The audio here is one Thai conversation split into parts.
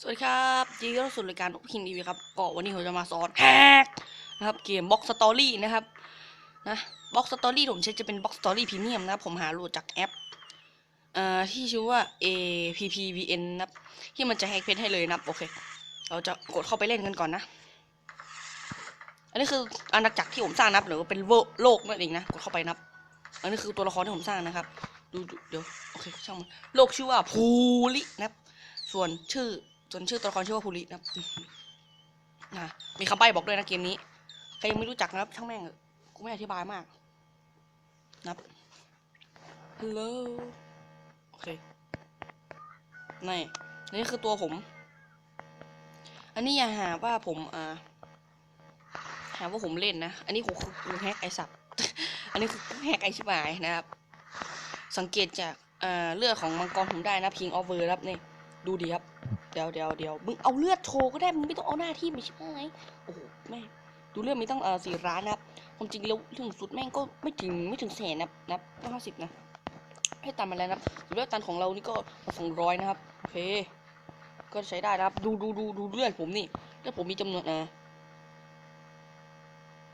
สวัสดีครับยินดีต้อนรับสู่รายการพินดีวีครับก็วันนี้ผมจะมาสอนแฮกนะครับเกมบ็อกสตอรี่นะครับนะบ็อกสตอรี่ผมใช้จะเป็นบ็อกสตอรี่พรีเมียมนะครับผมหาโหลดจากแอปเอ่อที่ชื่อว่า APPVN นะครับที่มันจะแฮกเพจให้เลยนะครับโอเค เราจะกดเข้าไปเล่นกันก่อนนะ อันนี้คืออาณาจักรที่ผมสร้างนะครับหรือว่าเป็นโลกโลกนั่นเองนะกดเข้าไปนะครับ อันนี้คือตัวละครที่ผมสร้างนะครับ ดูดูเดี๋ยวโอเคช่างมันโลกชื่อว่าภูรินะครับส่วนชื่อ ส่วนชื่อตัวละครชื่อว่าภูรินะครับนะมีคำใบ้บอกด้วยนะเกมนี้ ใครยังไม่รู้จักนะครับช่างแม่งเถอกูไม่อธิบายมาก นะครับฮัลโหลโอเคนี่นี่คือตัวผม อันนี้อย่าหาว่าผมอ่าหาว่าผมเล่นนะ อันนี้ผมคือกูแฮกไอสัตว์อันนี้คือแฮกไอชิบหายนะครับ สังเกตจากเลือดของมังกรผมได้นะพิงออฟเวอร์ครับนี่ ดูดีครับ ดี๋ยวเดี๋ยวเดี๋ยวมึงเอาเลือดโชว์ก็ได้มึงไม่ต้องเอาหน้าที่ไม่ใช่ไหมโอ้โหแม่ดูเลือดมีตั้งเอ่อสี่ล้านนะครับความจริงแล้วถึงสุดแม่งก็ไม่ถึงไม่ถึงแสนนะนับก็ห้าสิบนะให้ตันมาแล้วนะเลือดตันของเรานี่ก็สองร้อยนะครับโอเคก็ใช้ได้นะครับ ดูดูดูดูเลือดผมนี่เลือดผมมีจำนวนอ่า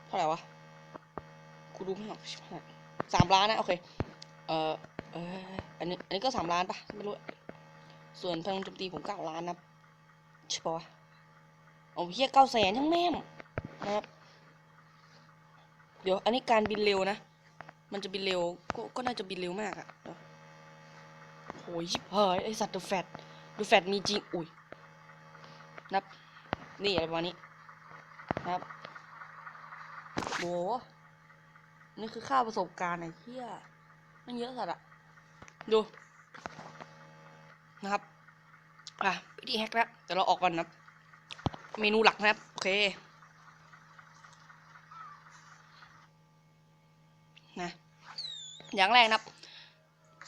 เท่าไหร่วะกูดูไม่ออกสามล้านนะโอเคเอ่อเอออันนี้อันนี้ก็สามล้านปะไม่รู้ ส่วนพลังโจมตีผมเก้าล้านนะใช่ปะเอาเฮียเก้าแสนทั้งแม่มนะครับ เดี๋ยวอันนี้การบินเร็วนะ มันจะบินเร็วก็ก็น่าจะบินเร็วมากอะเดี๋ยวโอ้ยชิบหายไอสัตว์ดอะแฟตดอะแฟตมีจริง อุ้ยนับ นี่อะไรประมาณนี้นะครับโหนี่คือค่าประสบการณ์ไอ้เหี้ยมันเยอะสัตว์อะดู นะครับอะวิธีแฮกแล้วเดี๋ยวเราออกก่อนนะเมนูหลักนะครับ โอเคนะอย่างแรกนะครับ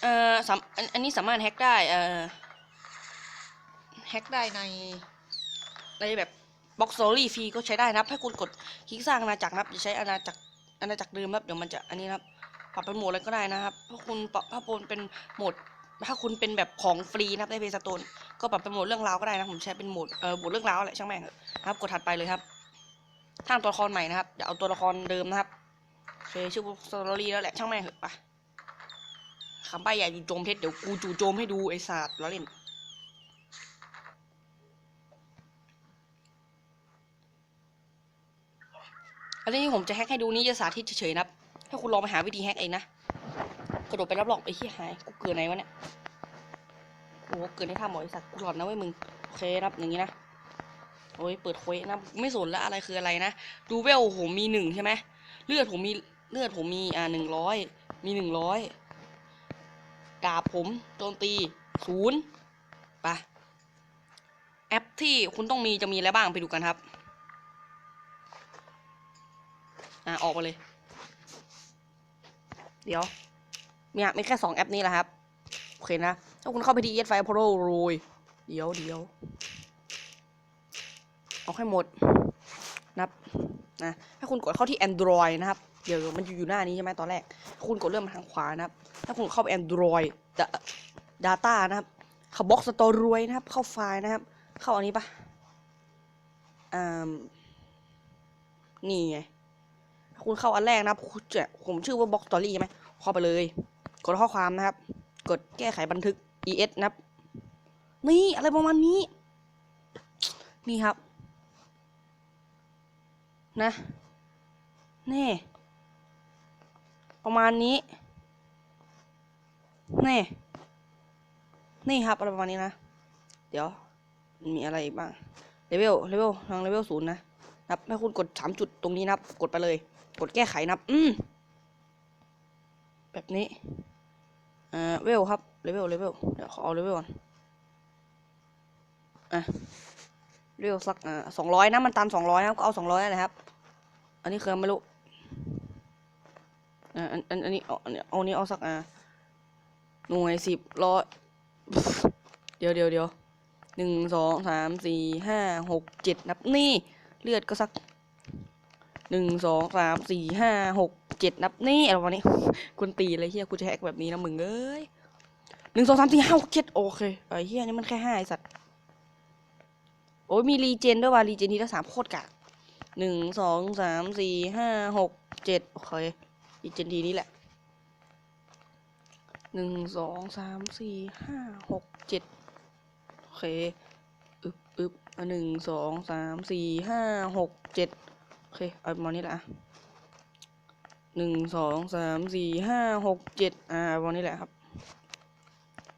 เอ่อสามอันนี้สามารถแฮกได้เอ่อแฮกได้ในในแบบบล็อกโซลี่ฟรีก็ใช้ได้นะครับ ให้คุณกดคลิกสร้างอาณาจักรนะครับอย่าใช้อาณาจักรอาณาจักรเดิมครับเดี๋ยวมันจะอันนี้นะครับปรับเป็นโหมดอะไรก็ได้นะครับถ้าคุณปรับถ้าคุณเป็นโหมด ถ้าคุณเป็นแบบของฟรีนะครับในเพย์สโตนก็ปรับเป็นโหมดเรื่องราวก็ได้นะผมใช้เป็นโหมดเออโหมดเรื่องราวแหละช่างแม่งนะครับกดถัดไปเลยครับถ้าตัวละครใหม่นะครับอย่าเอาตัวละครเดิมนะครับโอเคชื่อสตอรี่แล้วแหละช่างแม่งเถอะไปคำใบ้ใหญ่จู่โจมเท็จเดี๋ยวกูจู่โจมให้ดูไอ้ศาสตร์ล้อเล่นอันนี้ผมจะแฮกให้ดูนี่จะสาธิตเฉยๆนะครับให้คุณลองไปหาวิธีแฮกเองนะ กระโดดไปรับรองไอ้เหี้หาย กูเกิดไหนวะเนี่ย โอ้โหเกิดในถ้ำหมอไอสัตว์กูหลอนนะเว้ยมึง โอเครับอย่างนี้นะ โอ้ยเปิดควสนะ ไม่สนแล้วอะไรคืออะไรนะ ดูเวลผมมีหนึ่งใช่ไหม เลือดผมมีเลือดผมมีอ่าหนึ่งร้อย มีหนึ่งร้อยดาบผมโจมตีศูนย์ไปแอปที่คุณต้องมีจะมีอะไรบ้างไปดูกันครับ อะออกมาเลย เดี๋ยว มีอะมีแค่สองแอปนี้แหละครับ โอเคนะ ถ้าคุณเข้าไปที่ ES File Pro โรยเดี๋ยวเดี๋ยวเอาให้หมดนับนะถ้าคุณกดเข้าที่ Android นะครับ เดี๋ยวมันอยู่อยู่หน้านี้ใช่ไหมตอนแรก คุณกดเลื่อนมาทางขวานะครับ ถ้าคุณเข้าไป Android Data นะครับเข้า Box Store รวยนะครับ เข้าไฟล์นะครับ เข้าอันนี้ปะอ่านี่ไงถ้าคุณเข้าอันแรกนะครับผมชื่อว่า Box Story ใช่ไหมเข้าไปเลย กดข้อความนะครับ กดแก้ไขบันทึก es นะครับ นี่อะไรประมาณนี้ นี่ครับ นะ นี่ ประมาณนี้ นี่ นี่ครับอะไรประมาณนี้นะ เดี๋ยว มีอะไรอีกบ้าง เลเวล เลเวล ทางเลเวลศูนย์นะนับให้คุณกดสามจุดตรงนี้นับ กดไปเลย กดแก้ไขนับ อืมแบบนี้ อ่าเวลครับเลเวลเลเวลเดี๋ยวขอเอาเลเวลก่อนอะเลเวลสักอ่าสองร้อยนะมันตันสองร้อยนะก็เอาสองร้อยเลยครับ อันนี้คือไม่รู้อ่าอันอันอันนี้เอาเอาอันนี้เอาสักอ่าหน่วยสิบร้อยเดี๋ยวเดี๋ยวเดี๋ยวหนึ่งสองสามสี่ห้าหกเจ็ดนับนี่ เลือดก็สัก หนึ่งสองสามสี่ห้าหกเจ็ดนับนี่อะไรประนี้คุณตีเลยเฮียกูจะแฮกแบบนี้นะมึงเอ้ยหนึ่งสองสามสี่ห้าหกเจ็ดโอเคไอ้เฮียนี่มันแค่ห้าไอสัตว์โอ้ยมีรีเจนด้วยว่ะรีเจนทีละสามโคตรกากหนึ่งสองสามสี่ห้าหกเจ็ดโอเครีเจนทีนี้แหละหนึ่งสองสามสี่ห้าหกเจ็ดโอเคอึบอึบหนึ่งสองสามสี่ห้าหกเจ็ด เค เอาประมาณนี้แหละหนึ่งสองสามสี่ห้าหกเจ็ดอ่าประมาณนี้แหละครับ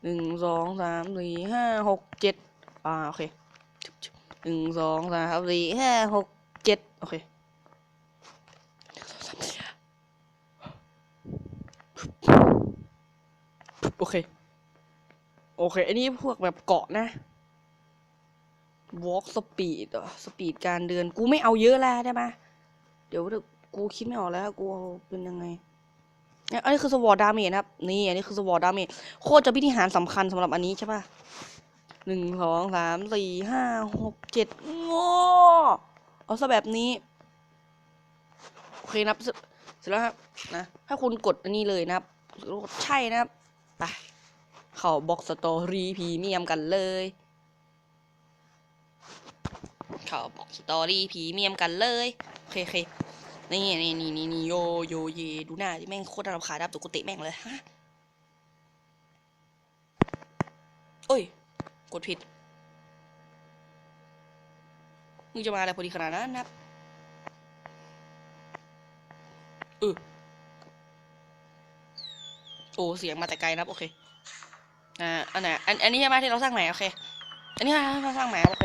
หนึ่งสองสามสี่ห้าหกเจ็ดอ่าโอเคหนึ่งสองสามสี่ห้าหกเจ็ดโอเคโอเค โอเค อันนี้พวกแบบเกาะนะ walk speed เหรอ speed การเดิน กูไม่เอาเยอะแล้วได้ไหม เดี๋ยวกูคิดไม่ออกแล้วกูเป็นยังไงเนี่ยอันนี้คือสวอร์ดาเมจนะครับ นี่อันนี้คือสวอร์ดาเมจโคตรจะพิธีหารสำคัญสำหรับอันนี้ใช่ปะหนึ่งสองสามสี่ห้าหกเจ็ดงอเอาซะแบบนี้ โอเคนะครับเสร็จเสร็จแล้วครับนะถ้าคุณกดอันนี้เลยนะครับกดใช่นะครับไปเข้าบ็อกสตอรี่พรีเมียมกันเลย เขาบอกสตอรี่พรีเมียมกันเลยโอเคโอเคนี่นี่นี่นี่นี่โยโยเยดูหน้าดิแม่งโคตรรำคาญนะครับตัวกูเตะแม่งเลยฮะโอ้ย กดผิดมึงจะมาอะไรพอดีขนาดนั้นนับเออโอ้เสียงมาแต่ไกลนับโอเคอ่าอันไหนอันอันนี้ใช่ไหมที่เราสร้างใหม่โอเคอันนี้เราสร้างใหม่โอเค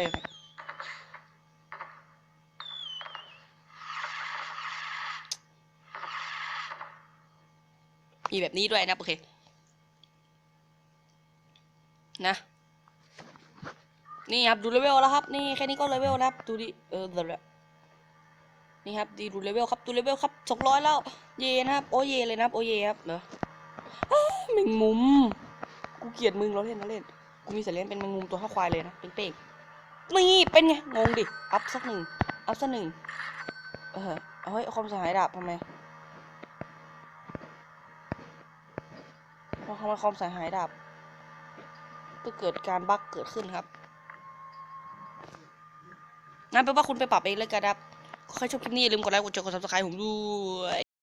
มีแบบนี้ด้วยนะโอเค นะ นี่ครับดูเลเวลแล้วครับ นี่แค่นี้ก็เลเวลแล้วครับ ดูดิ เออเดี๋ยวนี่ครับดีดูเลเวลครับดูเลเวลครับสองร้อยแล้ว เยนะครับ โอเยเลยนะครับ โอเยครับเนอะอ้าแมงมุม กูเกลียดมึงเราเล่นเราเล่น กูมีสัตว์เลี้ยงเป็นแมงมุมตัวข้าควายเลยนะเป้งๆนี่เป็นไงงงดิ อัพสักหนึ่ง อัพสักหนึ่ง เออเอเฮ้ยความเสียหายดับทำไม ราะทำไมความเสียหายดับ ก็เกิดการบั๊กเกิดขึ้นครับงั้นแปลว่าคุณไปปรับเองเลยกันครับ ใครชอบคลิปนี้อย่าลืมกดไลค์ กดแชร์ กดซับสไครต์ผมด้วย